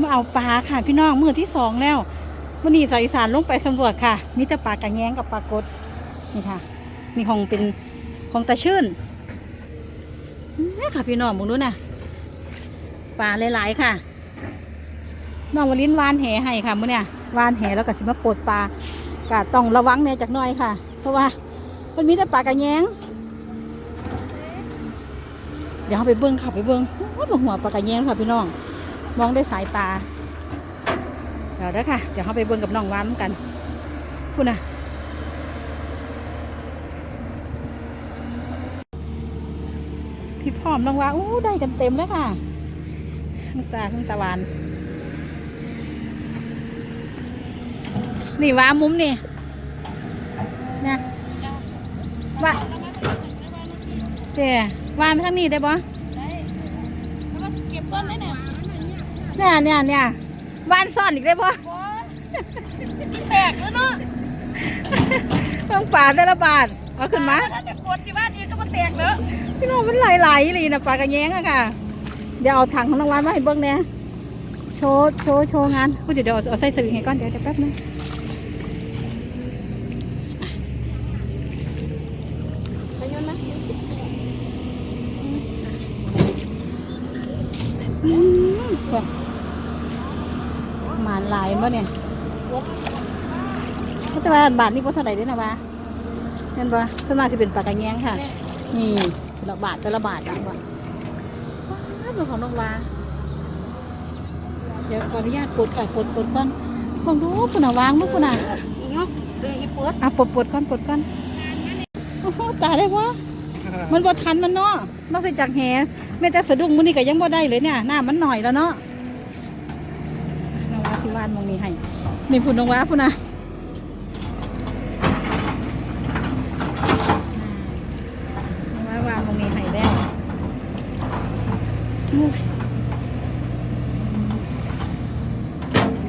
มาเอาปลาค่ะ พี่น้องมือที่สองแล้ววันนี้สายอีสานลงไปสำรวจค่ะมีแต่ปลากระแงงกับปลากดนี่ค่ะนี่ของเป็นของตาชื่นนี่ค่ะพี่น้องมองดูนะปลาหลายๆค่ะน้องวลินวานแหให้ค่ะมื่อเนี่ยวานแหแล้วก็สิมาปลดปลากะต้องระวังเนี่ยจากน้อยค่ะ เพราะว่ามันมีแต่ปลากระแยงเดี๋ยวเราไปเบิ้งค่ะไปเบิ้งโอ้ยบ่หัวปลากระแยงค่ะพี่น้อง มองด้วยสายตา เดี๋ยวเด้ค่ะ เดี๋ยวเราไปเบิ้งกับน้องวานกันพูดนะพี่พร้อมน้องวานอู้ได้กันเต็มแล้วค่ะน้ำตาขึ้นตะวัน นี่วามุมนี่นี่ว่าเจ๊วานไปทางนี้ได้ปะเก็บก้นได้เนี่ย เนี่ยเนี่ยเนี่ยวานซ่อนอีกได้ปะที่แตกแล้วเนาะต้องป่าได้ละบาทเอาขึ้นมาถ้าจะกดที่บ้านเองก็มาแตกเด้อพี่น้องมันไหลๆเลยนะปลากระแยงอะค่ะ เดี๋ยวเอาถังของน้องวานมาให้เบิ้งเนี่ยโชว์โชว์โชว์งานพูดเดี๋ยวเดี๋ยวเอาเอาใส่สวิงให้ก่อนเดี๋ยวเดี๋ยวแป๊บนึงอะไปโยนนะอืมว่ะ หมานหลายมั้เนี่ยแต่ว่าบาทนี่พอเท่าไหร่เด้วยนะวะเห็นปะส่วนมากจะเป็นปลากระแยงค่ะ นี่แต่ละบาทแต่ละบาทจังวะว้าวเป็นของน้องวาเดี๋ยวขออนุญาตปลดค่ะปลดปลดก่อนลองดูคุณน่ะวางมั้งคุณน่ะอียกเอออีปวดอะปลดปลดก่อนปลดก่อนโอ้โหตายได้วะมันบ่ทันมันเนาะนอกจากแหแม่แต่สะดุ้งมันนี่ก็ยังบ่ได้เลยเนี่ยหน้ามันหน่อยแล้วเนาะน้องวาสิวานมองนี้ให้ นี่พุ่นน้องวาพุ่นน่ะน้องวาวางมองนี้ให้แล้วโอ้ย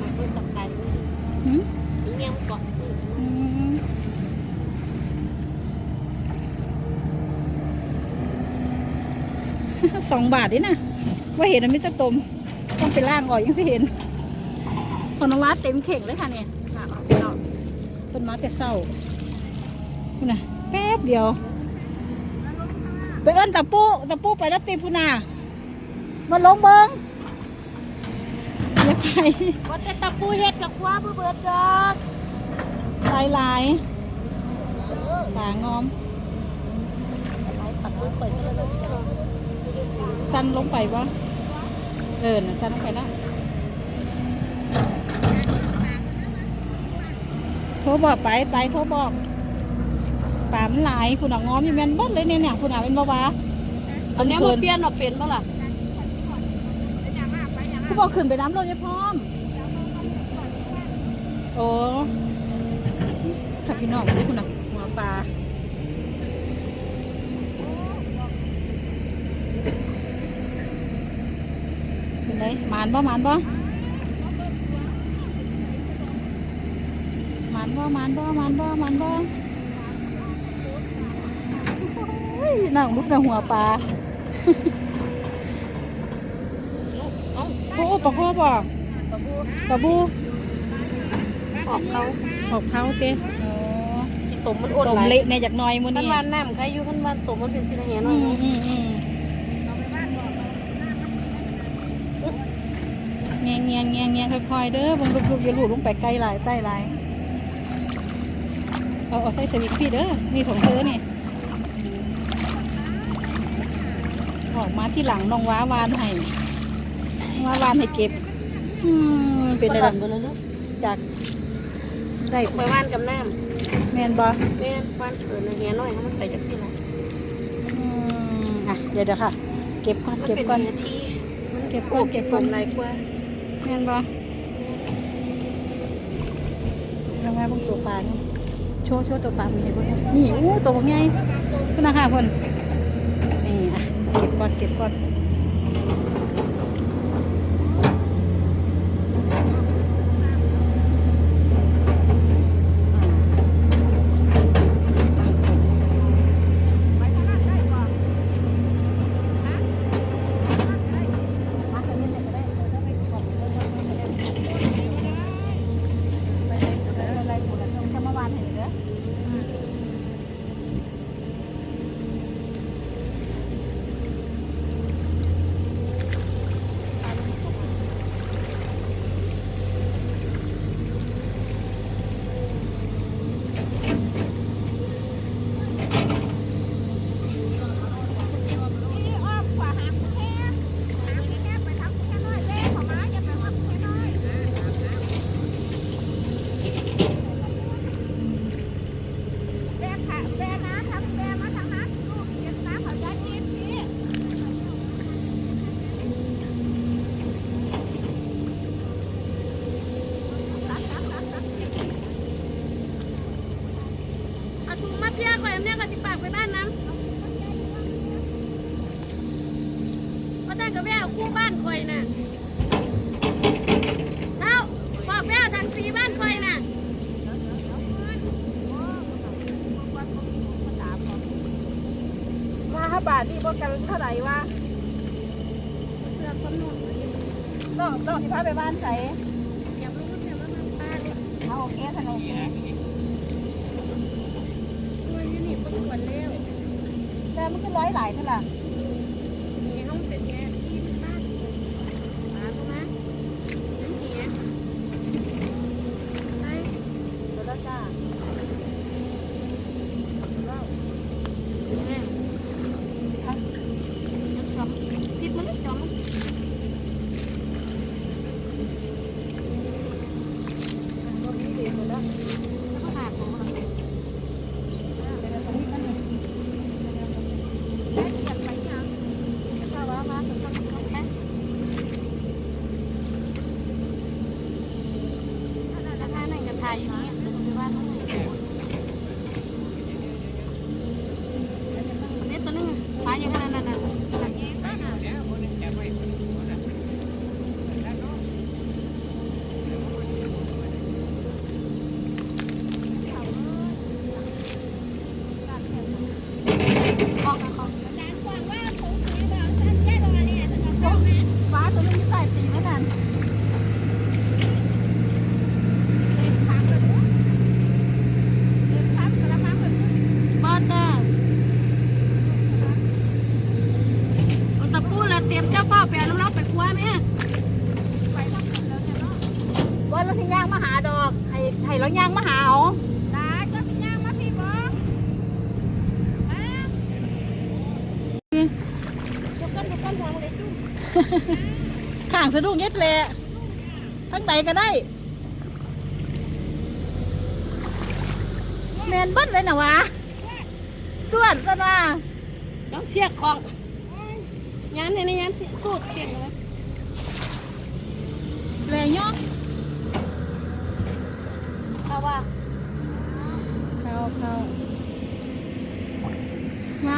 มันก็สำคัญหืมอีเงี้ยเกาะอืมสองบาทดินะว่าเห็นมันไม่จะตม ต้องไปล่างออกยังสิเห็นของ น้องวัดเต็มเข่งเลยค่ะเนี่ยค่ะเอาไปเอาต้นไม้แต่เศร้าคุณน่ะแป๊บเดียว ไปเอิ้นตะปูตะปูไปแล้วตีพุนามาลงเบิงอย่าไปว่าแต่ตะปูเฮ็ดกับคว้าเบื่อเบิดดอกลายลายตางอมตะปูเปิดเสื้อเลยสั้นลงไปปะเออน่ะสั้นลงไปแล้ว โทรบอกไปไปโทรบอกป่ามันหลายคุณอะง้อมอยู่แม่นเบดเลยเนี่ยเนี่ยคุณอะเป็นบ่าวะอันนี้มันเปลี่ยนออกเป็นป่ะล่ะผู้บอกขึ้นไปน้ำรถยายพร้อมโอ้ขับพี่น้องดูคุณอะหัวปลาเป็นไรหมานบ่หมานบ่หมาน บ่หมานบ่หมานบ่หมานบ่โอ้ยนั่งลุกในหัวปลาเอ้าโอ้ปลาข้อบ่ตะปูปลาบูออกเขาหอกเขาเต้อ๋อที่ตุ่มมันอดต้มไหลเละในจากหน้อยมื้อมันนี้วานน้ำใครอยู่มันวานตุ่มมันเป็นสีแดงหน่อือยมอืมอืมเงี้ยเงี้ยเงี้ยเงี้ยค่อยๆเด้อเบิ่งลูกๆอย่าลูกลงไปไกลหลายใต้หลาย เอาเอาใส่สวิตช์พี่เด้อนี่ของเธอนี่ ออกมาที่หลังน้องว้าวานให้น้องว้าวานให้เก็บ อืมเป็นอะไรไปเลยเนาะจากได้ไปวานกับน้แมนบอำแม่วานเออเงี้ยหน่อยให้มันไปจากสิล่ะอืมอะเดี๋ยวเดี๋ยวค่ะ เก็บก่อนมันเก็บเป็นก่อนเนื้อที่เก็บโอ้ก่อนเก็เก็บบก่ก่ออนนลายกว่าแม่นบ่ทำไมบางตัวปลานี่ โชว์โชว์ตัวปลามีให้เบ่นี่อู้ตัวบางใหญ่คุณนะคะคนนี่อะเก็บก่อนเก็บก่อนมาทางนี้เลยก็ได้เดี๋ยวเราไปกล่องเลย เนี่ยก็สิฝากไปบ้านน้ำก็ตั้งกับแม่คู่บ้านคอยน่ะเท่าบอกแม่ทางสีบ้านคอยน่ะมาห้าบาทนี่บ่กันเท่าไหร่วะเสื้อคนหนุ่มต้องต้องสิพาไปบ้านใส่ อย่ารู้เนี่ยว่ามันตาเลย เอาโอเคสนุกโอเค ตัวยูนิคปวดแล้ว แต่มันก็ ร้อยหลายเท่าไหร่ มีห้องเป็นแค่ที่บ้านปลาเข้ามาน้ำเหี้ยไป เดี๋ยวแล้วจ้า แม่จอมซิดมันจอม รถนี้เด็ดหมดแล้ว แล้วก็หักของเรา เดี๋ยวตรงนี้ก็นี่ ได้เกียบไปยังถ้าว่ามาถึงต้องต้องแพ้ราคาไหนกับทายอย่างนี้หรือคือว่าเท่าไหร่เนี่ยตัวนึงปลาอย่างนั้นนั่นน่ะ คอกคอก ฟ้าตัวนี้ใส่สีเท่านั้น บอจ้าเอาตะปูแล้วเตรียมเจ้าเฝ้าไปเอาน้ำร้อนไปคว้าไหม ว่าเราสิย่างมาหาดอกให้ให้เราย่างมาหาเอา เดี๋ยวกันเดี๋ยวกันทางเลยจุ๊บ ข้าง สะดุ้งเย็ดแหละทั้งใดก็ได้แมนเบิ้ลเลยนะวะส่วนซะว่าน้องเสียกของยันเนี่ยยันเสียสูดเสียงเลยแรงย่อถ้าว่าเข้าเข้ามา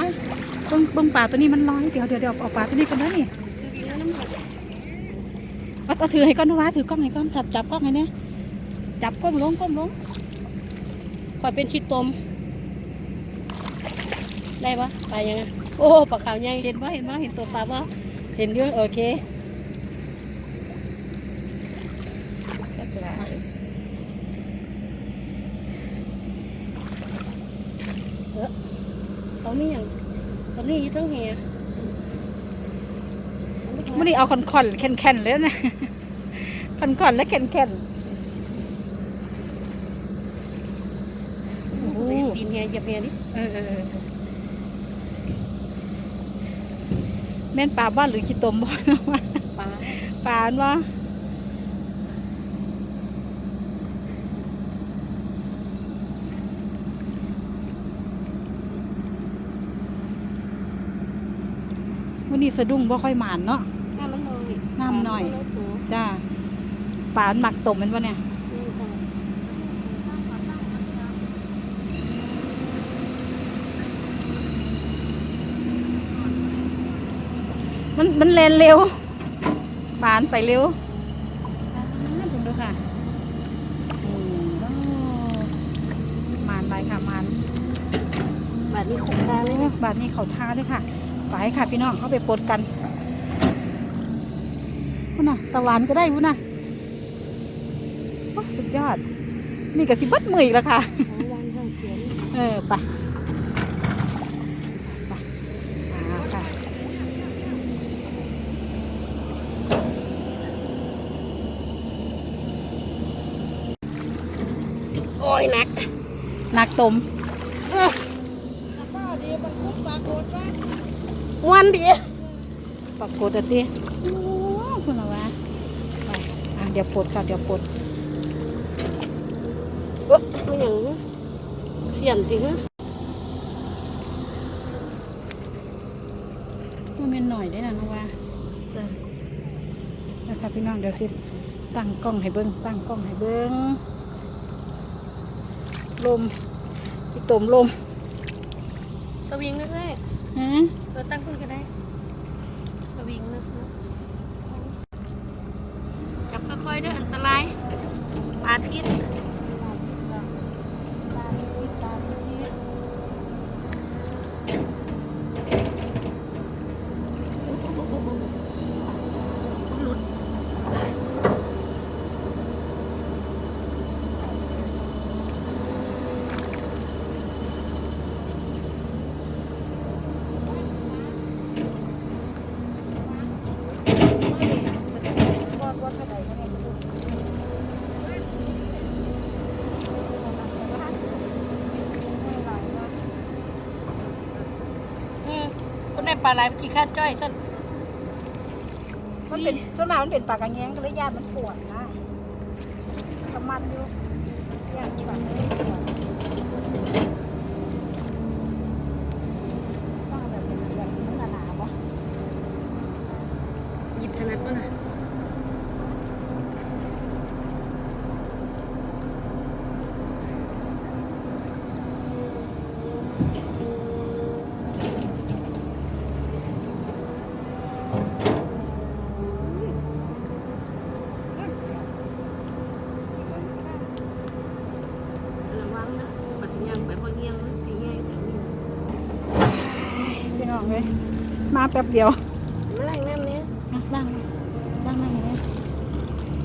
เบิ้งเบิ้งป่าตัวนี้มันร้อยเดี๋ยวเดี๋ยวเดี๋ยวเอาป่าตัวนี้กันนะนี่คือกินน้ำหนัก เอาเอาถือให้ก่อนนะวะถือกล้องให้ก่อนจับจับกล้องให้เนี่ยจับก้มลงก้มลงคอยเป็นชิดตมได้ปะไปยังไงโอ้ปลาขาวใหญ่เห็นว่าเห็นว่าเห็นตัวปลาว่าเห็นเยอะโอเคเขามีอย่างตัวนี้ทั้งเหีย ไม่ได้เอาคอนคอนแคนแคนๆเลยนะคอนคอนๆและแคนแคนโอ้โหตีนเหียเหยียบเหียดิเออเออเออแม่นปลาบ้านหรือขี้ตมบ้านวะปลาปลาอันวะวันนี้สะดุ้งบ่ค่อยหมานเนาะ น้ำมันเลย น้ำ หน่อย จ้าปลาอันหมักตมมันวะเนี่ยมันมันเลนเร็วปานไปเร็วคุณดูค่ะมานไปค่ะมานแบบนี้ขมตาเลยบาทนี้เขาทาด้วยค่ะ ไปค่ะพี่น้องเข้าไปปดกัน พุ่นน่ะสวรรค์ก็ได้พุ่นน่ะโอ้สุดยอด นี่กับสิเบัดมืออีกแล้วค่ะวันห้างเขียนเออไปไปอ่าค่ะโอ้ยหนักนักตมเออวันเดียวปรากฏอะติโอ้คุณละวะไปอะ เดี๋ยวปลดก่อนเดี๋ยวปลดเอ้อมันอย่างเสียนจริงฮะมันเป็นหน่อยได้นะน้องว่านะคะพี่น้องเดี๋ยวสิตั้งกล้องให้เบิ้งตั้งกล้องให้เบิ้งลมพี่ตมลม สวิงนะเอ้ยฮะเออตั้งขึ้นก็ได้ สวิงนะสิจับค่อยๆเด้วยอันตรายปลาพิษหลุด อืมคนได้ป ลาไหลขี้คาดจ้อยสั่นมันเป็นส่วนมากมันเป็นปากกระแงงก็เลยญาติมันปวดนะกำมันอยู่ญาติปากมันปวดต้องแบบเป็นแบบนี้หนาๆปะ หยิบถนัดป่ะนะ ระวังนะปัจจุบันไปพอเงียงมันสีแยงแบบนี้ พี่น้องเลย มาแป๊บเดียวไม่ไรแม่เนี้ยอะนั่งนั่งนั่งอย่างนี้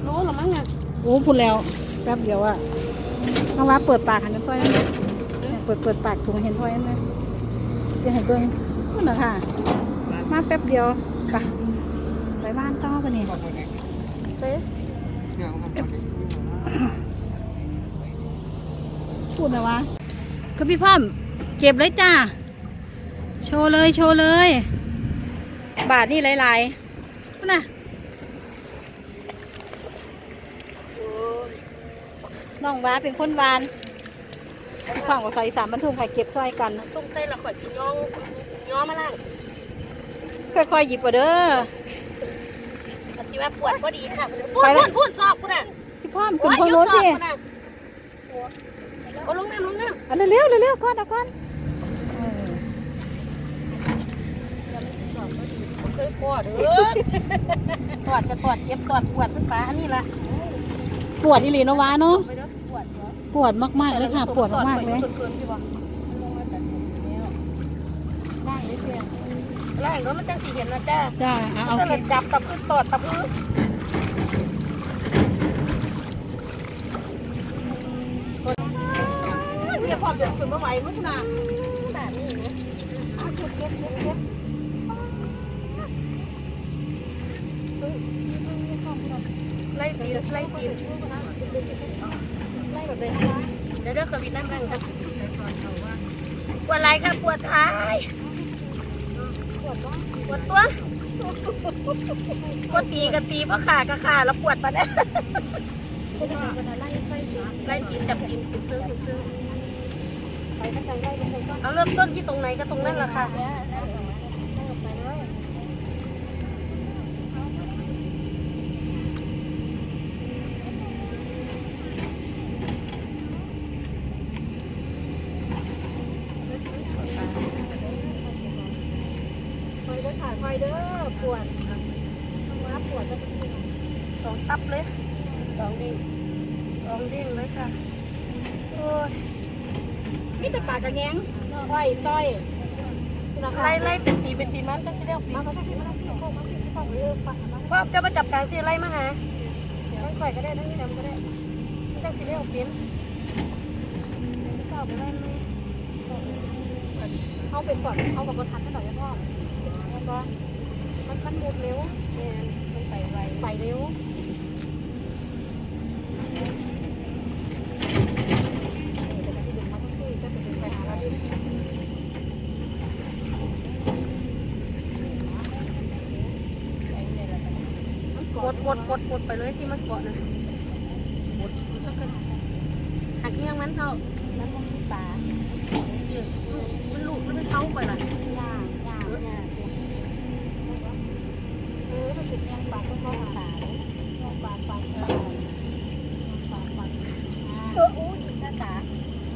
รู้หรือมั้งอะโอ้พูดแล้วแป๊บเดียวอะน้องว่าเปิดปากหันน้ำซอยนั่นเลยเปิดเปิดปากถุงเห็นซอยนั่นเลยจะเห็นเบิ้งนั่นแหละค่ะมาแป๊บเดียวไปไปบ้านต่อปะเนี่ยเซ่พูดนะวะก็พี่พ่อมเก็บเลยจ้า โชว์เลยโชว์เลย บาทนี่หลายๆพูดนะน้องว้าเป็นคนวานข้างกับใส่สามบรรทุกไข่เก็บซอยกันตุ้มเต้ละขวดสีย่องย่อมาล่างค่อยๆหยิบเอาเด้อปฏิว่าปวดก็ดีค่ะพูดพูดพูดสอบกูน่ะพี่พ่อมขึ้นคนรถดิโอ้ลงน้ำลงน้เอาเร็วๆเร็วๆก่อนเอาก่อนำเค ยปวดเออตอดจะตอดเจ็บตอดปวดเป็นปลาอันนี้ละปวดอีหลีเนาะวะเนาะไปเด้อปวดเหรอปวดมากๆเลยค่ะ ปวดมากๆเลยล่างนิดเดียวล่างแล้วมันจังสีเห็นนะจ้าจ้าเอาเอาเอาสลัดจับตับพื้นตอดตับพื้นเรียกความเดือดขึ้นมาไหวมั้งนะ ไล่ตีไล่ตีไล่แบบเลยนะคะเดี๋ยวเดี๋ยวกวิดน้ำแรงครับปวดไหล่ครับปวดท้ายปวดตัวปวดตีกับตีเพราะขากับขาแล้วปวดปะเนี่ยไล่ตีจับตีนเป็นซื้อเป็นซื้อเอาเริ่มต้นที่ตรงไหนก็ตรงนั้นแหละค่ะค อยเด้อค่ะคอยเด้อปวดมาปวดก็สองตับเลยสองดิ้งสองดิ้งเลยค่ะโอ้ยนี่แต่ปากกระแงงต้อยต้อยไล่ไล่เป็นตีเป็นตีมันจะเรียกปีมาเขาจะกินมาแล้วพี่โค้งมาพี่โค้งเออฟังมาพ่อจะมาจับกลางที่ไล่มาหาทั้งข่อยก็ได้ทั้งนี้ดำก็ได้ทั้งสีเรียกเป็นสอบได้ไหมเขาไปสอนเขากับประทันกันหน่อ ยนะพ่อแล้วก็มันมันมุดเร็วเนี่ยมันไปไวไปเร็วกดกดกดกดไปเลยที่มันเกาะนะกดสักกันหักเงี้ยงมันเท่าแล้วมันมีปลามันหลุดมันเข้าไปละ ย่างย่างย่างเออมันเป็นย่างปลาก็เข้าปลาปลาปลาปลาปลาปลาเอออู้ยหน้าตา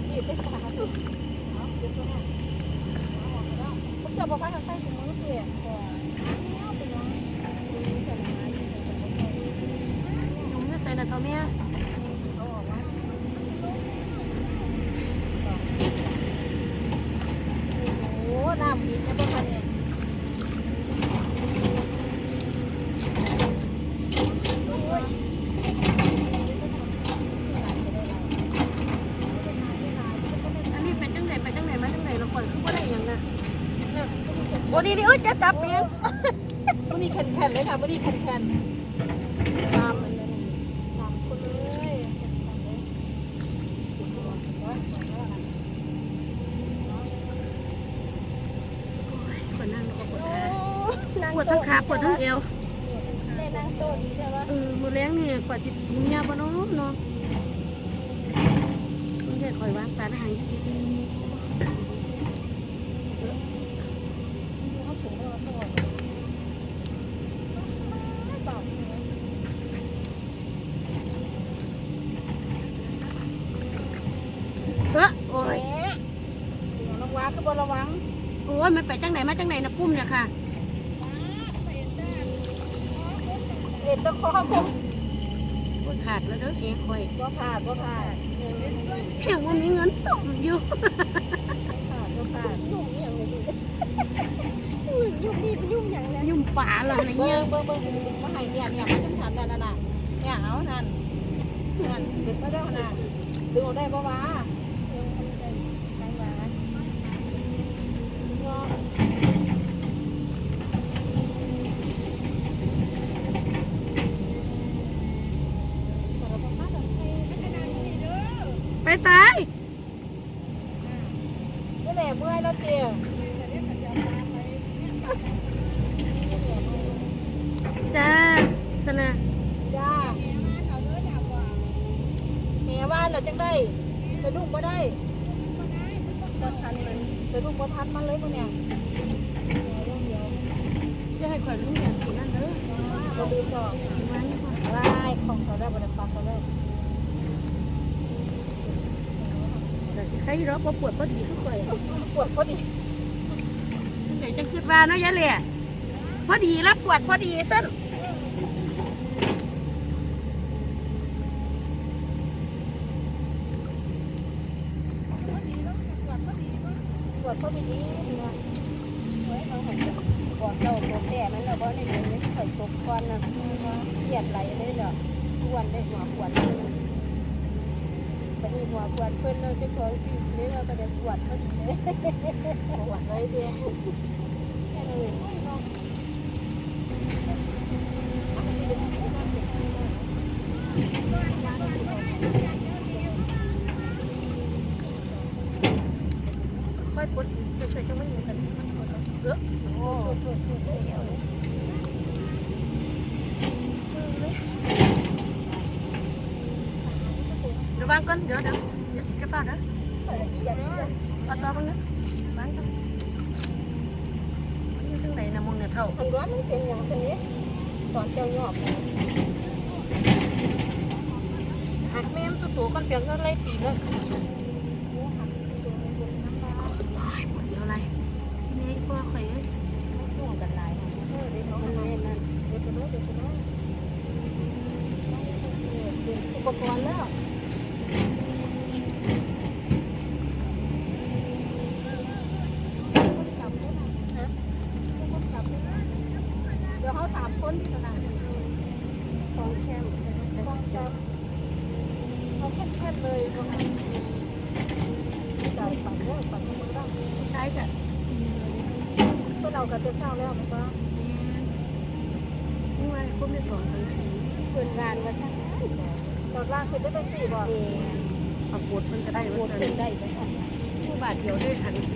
หยิบไปปลาเอาเก็บไว้ให้ น่ะเท่าเนี้ย โอ้น้ำกินเนี่ยบ่คะเนี่ย อันนี้เป็นจังไหนไปจังไหนมาจังไหนเราปล่อยคือว่าได้หยังนะโอ้นี่นี่เอ้ยจะจับเองมื้อนี้แข็งๆเลยค่ะมื้อนี้แข็งๆตามมันเลยตามคนเลยคนนั่งก็ปวดขาปวดทั้งขาปวดทั้งเอวได้นั่งโต๊ะดีใช่ปะเออมือแรงนี่กว่าจิมียาบ่เน้องเนาะมันจะคอยวางตาได้หายเขาถึงแล้วเขาบอกไม่บอก เออโอ้ย แหมเดี๋ยวระวังก็บ่ระวัง โอ้ยมันไป จังไหนมาจังไหนนะปุ้มเนี่ยค่ะเอ็ดตะคอคงปวดขาดแล้วเด้อเอ๋คอยบ่ขาดบ่ขาดเพียงว่ามีเงินส่งอยู่ขาดบ่ขาดยุ่งอย่างไรดูยุ่งนี่ยุ่งอย่างไรยุ่งป่าเหรออะไรเบิ่เงี้ยงเบิ่งเบิ่งมาให้เนี่ยเนี่ยมันจังทันนั่นน่ะน่ะเนี่ยเอานั่นนั่นดึงมาได้น่ะดึงออกได้บ่วะแต่เราบ่ขาดดอกไม้ ไปตาย นี่แหละเมื่อยแล้วเจียว จ้าสนะ จ้าแม่ว่าเราจังได้สะดุ้งบ่ได้ บ่ทันมัน สะดุ้งบ่ทันมันเลยพวกเนี่ย จะให้ข่อยรู้อย่างสินั่นเด้อ เราลืมดอก มัน ลายของเขาได้บ่ได้ปักเขาได้ แต่สิ ใครรอกว่าปวดพอดีคือข่อยปวดพอดีเดี๋ยวจะคิดว่าเนาะยะเหล่พอดีแล้วปวดพอดีสั้นปวดพอดี ได้หัวปวดไปดีหัวปวดเพิ่นเราจะขอสินี่เราก็ได้ปวดพอดีเลยปวดเลยเพื่อนค่อยปวดจะใส่จะไม่อยู่กันเพียวเดี๋ยวดจะฟาดนะเอาต่อบ้างนะบ้างกันไหนนะมองเนี่ยเท่าอันร้อนมันเป็นอย่างนี้ตอนเจ้าหยอกหักแม่มตัวตัวก่อนก็เลยปวดเดี๋ยวอะไรนี่พ่อข่อยเอ้ยห่วงกันหลายเออเดี๋ยวมันแน่นนั่นเดี๋ยวจะรู้เดี๋ยวจะรู้เป็นอุปกรณ์แล้ว เดี๋ยวเขาสามคนที่ตลาด ฟองแคม กองแชมป์เขาแค่ๆเลยตรงนั้นจ่ายปั่นเยอะปั่นมือได้ ใช้กับ พวกเราก็จะเศร้าแล้วมันก็นี่ว่าคุ้มได้สองพันสี่เพื่อนงานมาสักตอนล่างคือได้เป็นสี่บอกปรากฏมันก็ได้ปมาวดสันขึ้นได้ไปสั่นผู้บาดเดียวได้ถังสี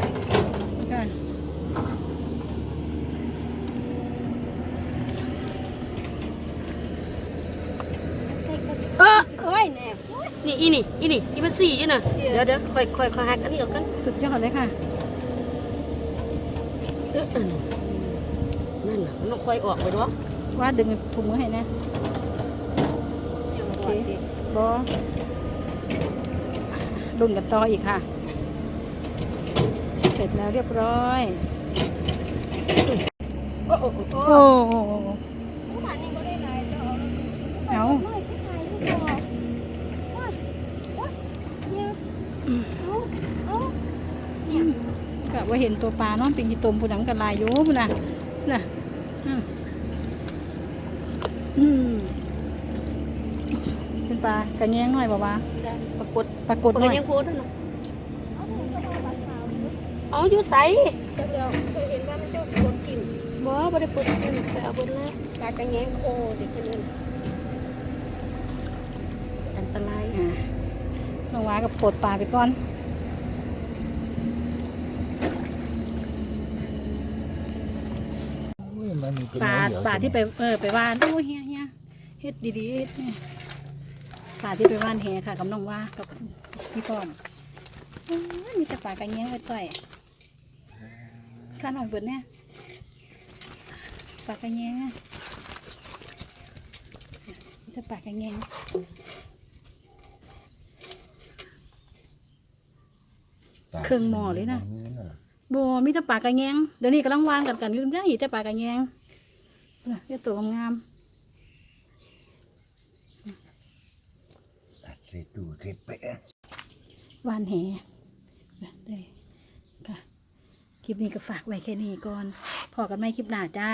อีนี่อีนี่อีมันสี่อีน่ะเดี๋ยวเดี๋ยวค่อยค่อยค่อยหักอันนี้ออกกันสุดยอดเลยค่ะเออนั่นแหละมันต้องค่อยออกไปเนาะว่าดึงถุงมือให้นะโอเคบอรุ่นกันต่ออีกค่ะ เสร็จแล้วเรียบร้อย โอ้โอ้โอ้โอ้โห ผู้ผ่านนี่ก็ได้ลายเจ้า เอา ไม่ผู้ชายผู้ชายโอ้ยโอ้ยเนี่ยเอาเอาเนี่ย กะว่าเห็นตัวปลาเน้องเป็นกีตมผู้หนังกันลายอยู่พุ่นน่ะน่ะอืมเป็นปลากระแยงหน่อยบ่าวะปรากฏปรากฏหน่อยติยังโพสต์นะเอาอยู่ใสเดี๋ยวเคยเห็นว่ามันเจ้าปวดกินบ่บ่ได้ปวดกินแต่เอาบนแล้วปลากระแงงโคเด็กคนนึงอันตรายอ่า น้องวากับปลดปลาไปก่อนอุ้ยมันมีเป็นปลาเหลือๆปลาที่ไปเออไปว่านโอ้เฮียเฮียเฮ็ดดีๆเฮ็ดเนี่ยปลาที่ไปว่านแหค่ะกับน้องว่ากับพี่ป้อมอ้าวมีแต่ปลากระแยงไว้ต่อยสั้นออกเบิดเนี่ยปลากระแยงอะมีแต่ปลากระแย เครื่องหม้อเลยนะโบมีแต่ปลากระแยงเดี๋ยวนี้กำลังวางกันกันอยู่ได้แต่ปลากระแยงเนี่ยเรียกตัวงามเสร็จดูเสร็จไปะๆวานแหนะได้ค่ะ คลิปนี้ก็ฝากไว้แค่นี้ก่อน พอกันไหมคลิปหน้าจ้า